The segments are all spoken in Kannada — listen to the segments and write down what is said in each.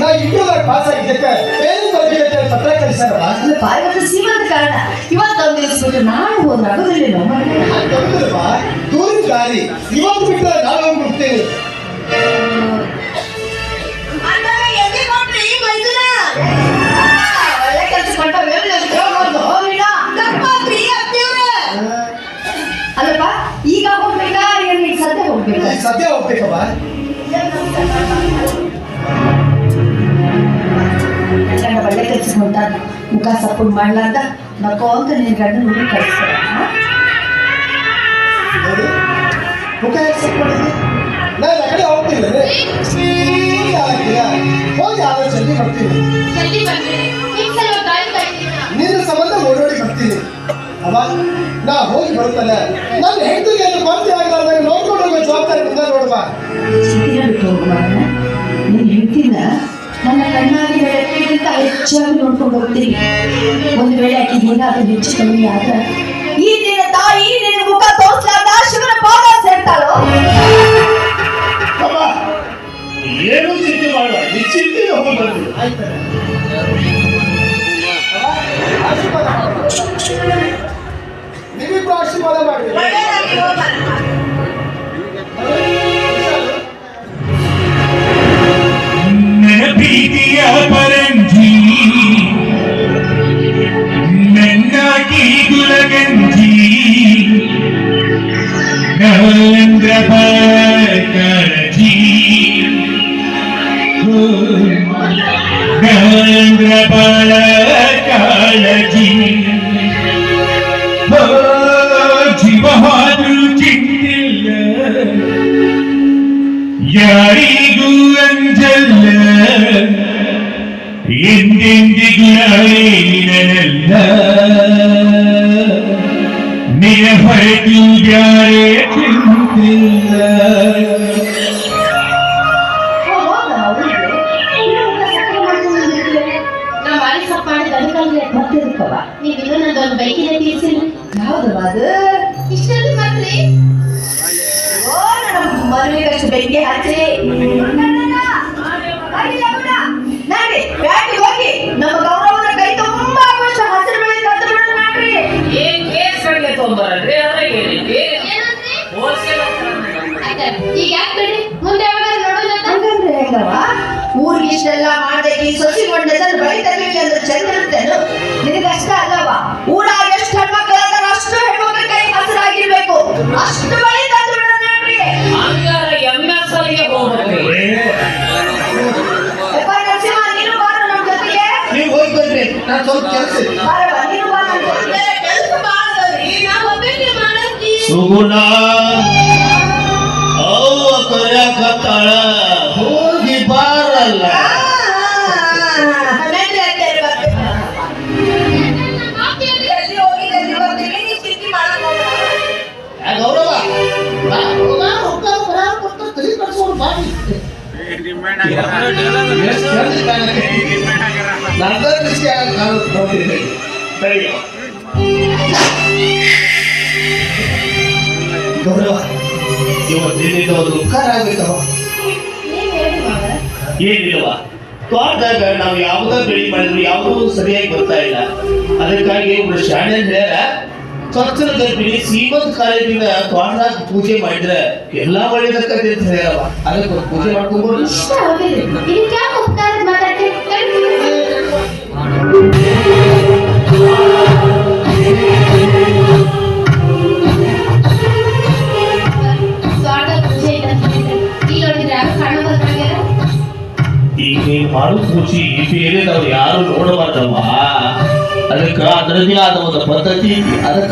ನಾ ಇಂಟರ್ವ್ಯೂ ಪಾಸ್ ಆಗಿದ್ದಕ್ಕೆ ಏನು ತರಬೇತಿ ಅಂತ ಪತ್ರ ಕಳಿಸ್ಯಾರಲ್ಲ ಅಲ್ಲಪ್ಪ ಇವತ್ತು ಸೀಮಂತ ಕಾರಣ ಇವತ್ತು ಒಂದು ದಿವಸ ಬಿಟ್ಟು ನಾಳೆ ಹೋದ್ರೆ ಆಗೋದಿಲ್ಲೇನೋ ಗೊತ್ತಿಲ್ಲಪ್ಪ ದೂರಿನ ದಾರಿ ಇವತ್ತು ಬಿಟ್ಟರೆ ನಾಳೆ ಹೋಗ್ಬಿಡ್ತೀನಿ ಒಳ್ಳೆ ಕೆಲಸ ಕೊಟ್ಟವ್ರು ಅಲ್ಲಪ್ಪ ಈಗ ಹೋಗ್ಬೇಕಾ ಏನ್ ಈಗ ಸದ್ಯ ಹೋಗ್ಬೇಕಾ ಸದ್ಯ ಹೋಗ್ಬೇಕಪ್ಪ ಗಂಡ ಒಳ್ಳೆ ಕೆಲಸ ಹೊಂಟಾನ ಮುಖ ಸಪೋರ್ಟ್ ಮಾಡ್ಲಾರ್ದ ನಕ್ಕೋ ಅಂತ ನಿನ್ ಗಂಡ ನೋಡಿ ಕಳಿಸ್ತಾರ ನೋಡಿ ಮುಖ ಹೇಗೆ ಸೆಟ್ ಮಾಡಿದ್ರಿ ನಾನು ಆ ಕಡೆ ಹೋಗ್ತೀನಿ ಹೋಗಿ ಆದ್ರೆ ಜಲ್ದಿ ಬರ್ತೀನಿ ನಿನ್ನ ಸಂಬಂಧ ಓಡೋಡಿ ಬರ್ತೀನಿ ಅವ ನಾ ಹೋಗಿ ಬರುತ್ತಲ್ಲ ನನ್ನ ಹೆಂಡತಿಗೆ ಏನು ಕೊರತೆ ಆಗಲಾರ್ದಾಗ ನೋಡ್ಕೊಂಡು ಹೋಗೋ ಜವಾಬ್ದಾರಿ ಮುಂದೆ ನೋಡುವ ಚಿಂತಿನ ಬಿಟ್ಟು ಹೋಗುವ ನೀನ್ ಹೇಳ್ತೀನ ನನ್ನ ಕಣ್ಣಾಗಿ ಬೆಳಕಿಗಿಂತ ಹೆಚ್ಚಾಗಿ ನೋಡ್ಕೊಂಡು ಹೋಗ್ತೀನಿ. ಒಂದು ವೇಳೆ ಆಕೆ ಏನಾದ್ರೂ ಹೆಚ್ಚು ಕಮ್ಮಿ ಆದ್ರೆ ಈ ದಿನ ತಾಯಿ ನಿನ್ನ ಮುಖ ತೋರ್ಸ್ಲಾರ್ದ ಶಿವನ ಪಾದ ಸೇರ್ತಾಳೋ? ಏನು ಚಿಂತೆ ಬಂದು ಆಶೀರ್ವಾದ. ನೀವಿಬ್ರು ಆಶೀರ್ವಾದ ಮಾಡಿ ಕೀಗುಲಗಂಜಿ ನರೇಂದ್ರ ಕಾಳಜಿ ನರೇಂದ್ರ ಬಾಳ ಕಾಳಜಿ ಓ, ಜೀವ ಹಾದ್ರು ಚಿಂತಿಲ್ಲ ಯಾರಿಗೂ ಅಂಜಲ್ಲ ಎಂದೆಂದಿಗೂ ನಾಳೆ ನಿನಲ್ಲ ನಿನ ಹೊರತು ಯಾರೇ ಚಿಂತಿಲ್ಲ ನೀವಿನ್ನೂ ನಂದೊಂದು ಬೈಕಿನ ತೀರ್ಸಿಲ್ಲ ಯಾವ್ದವ ಅದು ಇಷ್ಟೊಂದು ನನ್ನ ಮದುವೆಗಷ್ಟು ಬೆಂಕಿ ಹಚ್ಚಿ ತೊಗೊಂಬರಲ್ರಿ ಅದ್ರಾಗ ಏನೈತಿ ಹೋಲ್ಸೇಲ್ ಈಗ ಯಾಕೆ ಬಿಡಿ ಮುಂದೆ ಯಾವಾಗ ನೋಡೋಣ ಅಂತ? ಹಂಗಂದ್ರೆ ಹೆಂಗವ ಊರಿಗೆ ಇಷ್ಟೆಲ್ಲ ಮಾಡ್ದೆ ಈ ಸೊಸಿ ಮಂಡ್ಯದಲ್ಲಿ ಬಳಿ ತರಲಿಲ್ಲ ಅಂದ್ರೆ ಚಂದ ಇರುತ್ತೇನು ನಿನಗಷ್ಟ ಅಲ್ಲವ ಊರಾಗ ಎಷ್ಟು ಹೆಣ್ಮಕ್ಳು ಅದಾರ ಅಷ್ಟು ಹೆಣ್ಮಕ್ಳ ಕೈ ಹಸಿರಾಗಿರ್ಬೇಕು. ಅಷ್ಟು ಬಳಿ ತಂದು ಹಂಗಾರ ಎಂ ಎಸ್ ಅಲ್ಲಿಗೆ ನೀನು ಬಾರು ನಮ್ಮ ಜೊತೆಗೆ. ನೀವು ಹೋಗಿ ಬರ್ರಿ ನಾನು ಸ್ವಲ್ಪ ಕೆಲಸ ಸುಗುಣ. ಅವ್ವ ಕರ್ಯಾಕತ್ತಾಳ ಹೋಗಿ ಬಾರಲ್ಲ. ಆ ಗೌರವ ಇವತ್ತು ಇವತ್ತಿನಿಂದ ಒಂದು ಉಪಕಾರ ಆಗ್ಬೇಕವ ಏನಿಲ್ಲವ ತೋಟದಾಗ ನಾವು ಯಾವುದೋ ಬೆಳಿ ಮಾಡಿದ್ರು ಯಾವುದೂ ಸರಿಯಾಗಿ ಬರ್ತಾ ಇಲ್ಲ. ಅದಕ್ಕಾಗಿ ಒಬ್ರು ಶಾಣೆ ಹೇಳ್ಯಾರ ಚೊಚ್ಚಲ ಗರ್ಭಿಣಿ ಸೀಮಂತ ಕಾಲೇಜಿನ ತೋಟದಾಗ ಪೂಜೆ ಮಾಡಿದ್ರೆ ಎಲ್ಲಾ ಒಳ್ಳೇದಕ್ಕಂತ ಅಂತ ಹೇಳ್ಯಾರವ ಅದಕ್ಕೆ ಪೂಜೆ ಮಾಡ್ಕೊಂಡ್ಬೋದು ಮಾಡೋ ಖುಷಿ ಬೇರೆದವ್ರು ಯಾರು ನೋಡಬಾರ್ದವ್ವ ಅದಕ್ಕೆ ಅದರದೇ ಆದ ಒಂದು ಪದ್ಧತಿ ಅದಕ್ಕ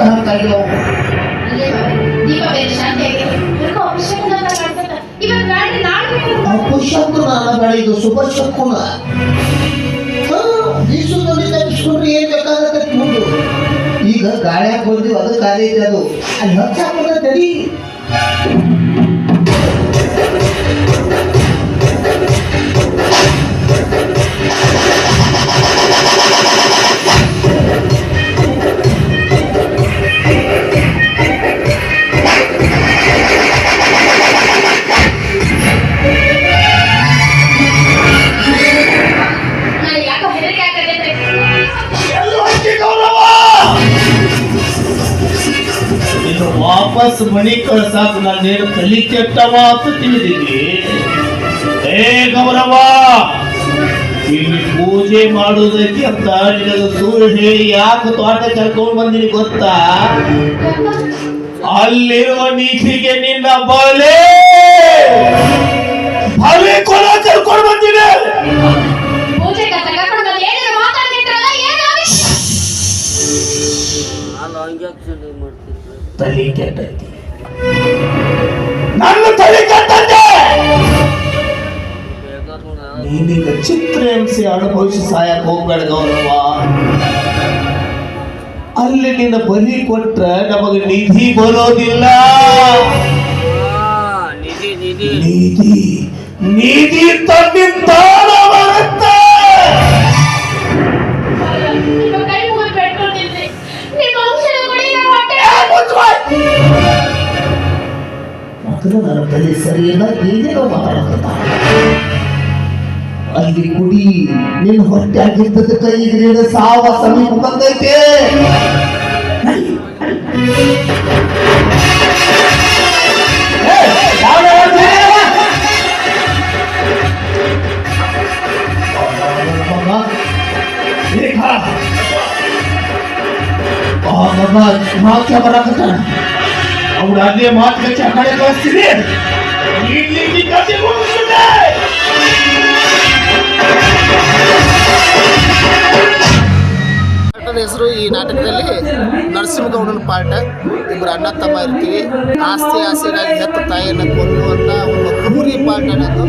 ಹಾಗಾಗಿ ನಾಳೆ ಅಪಶಕುನ ಅನ್ನಬೇಡ ಇದು ಶುಭ ಶಕುನ. ಬೀಸುದಲ್ಲಿ ತಪ್ಪಿಸ್ಕೊಂಡ್ರೆ ಏನ್ ಬೇಕಾಗತ್ತೆ ಮುಂದು ಈಗ ಗಾಳಿಯಾಗ ಬಂದಿವಿ ಅದಕ್ಕೆ ಆಗೈತೆ ಅದು. ಅಲ್ಲಿ ಹಚ್ಚಾಕೊಂಡ ತಡಿ. ವಾಪಸ್ ಮನಿ ಕಳ್ಸಾಕ ನಾನೇನು ತಲೆ ಕೆಟ್ಟ ಮಾತು ತಿಳಿದಿದೆ ಏ, ಗೌರವ, ಇಲ್ಲಿ ಪೂಜೆ ಮಾಡುವುದಕ್ಕೆ ಅಂತ ನಿನಗೆ ಸುಳ್ಳು ಹೇಳಿ ಯಾಕೆ ತೋಟ ಕರ್ಕೊಂಡು ಬಂದಿನಿ ಗೊತ್ತಾ? ಅಲ್ಲಿರುವ ನೀತಿಗೆ ನಿನ್ನ ಬಲೆ! ತಲೆ ಕೆಟ್ಟೈತಿ ನನ್ನ ತಲೆ ಕೆಟ್ಟೈತೆ ನೀನೀಗ ಚಿತ್ರಹಿಂಸೆ ಅನುಭವಿಸಿ ಸಾಯಕ್ ಹೋಗ್ಬೇಡ ಗೌರವ ಅಲ್ಲಿ ನಿನ್ನ ಬಲಿ ಕೊಟ್ರ ನಮಗೆ ನಿಧಿ ಬರೋದಿಲ್ಲ. ನೀತಿ ನೀತಿ ತನ್ನಿಂದ ಮೊದಲು ನನ್ನ ತಲೆ ಸರಿ ಇಲ್ಲ ಏನೇನೋ ಮಾತಾಡಕತ್ತ ಅಲ್ಲಿ ಕುಡಿ ನಿನ್ನ ಹೊಟ್ಟೆ ಆಗಿದ್ದದ ಕೈಗೆ ಸಾವ ಸಮೀಪ ಬಂದೈತೆ ಏ, ಯಾವ ಹೇಳ್ತೀಯ? ಮಗ, ಇಲ್ಲಿ ಬಾ. ಆ ಮಗ ಮಾತ್ರ ಬರಾಕತ್ತಾನ ಅವ್ರ ಅದೇ ಮಾತುಕತೆ ಆ ಕಡೆ ಕಳಿಸ್ತೀನಿ ಇಲ್ಲಿ ಈ ಕತೆ ಮುಗಿಸ್ಬಿಟ್ಟೆ. ಹೆಸರು ಈ ನಾಟಕದಲ್ಲಿ ನರಸಿಂಹಗೌಡನ ಪಾಠ. ಇಬ್ಬರು ಅಣ್ಣ ತಮ್ಮ ಇರ್ತೀವಿ. ಆಸ್ತಿ, ಆಸೆಗಾಗಿ ಹೆತ್ತ ತಾಯಿಯನ್ನು ಕೊಲ್ಲುವಂಥ ಒಂದು ಕ್ರೂರಿ ಪಾಠ ಅನ್ನೋದು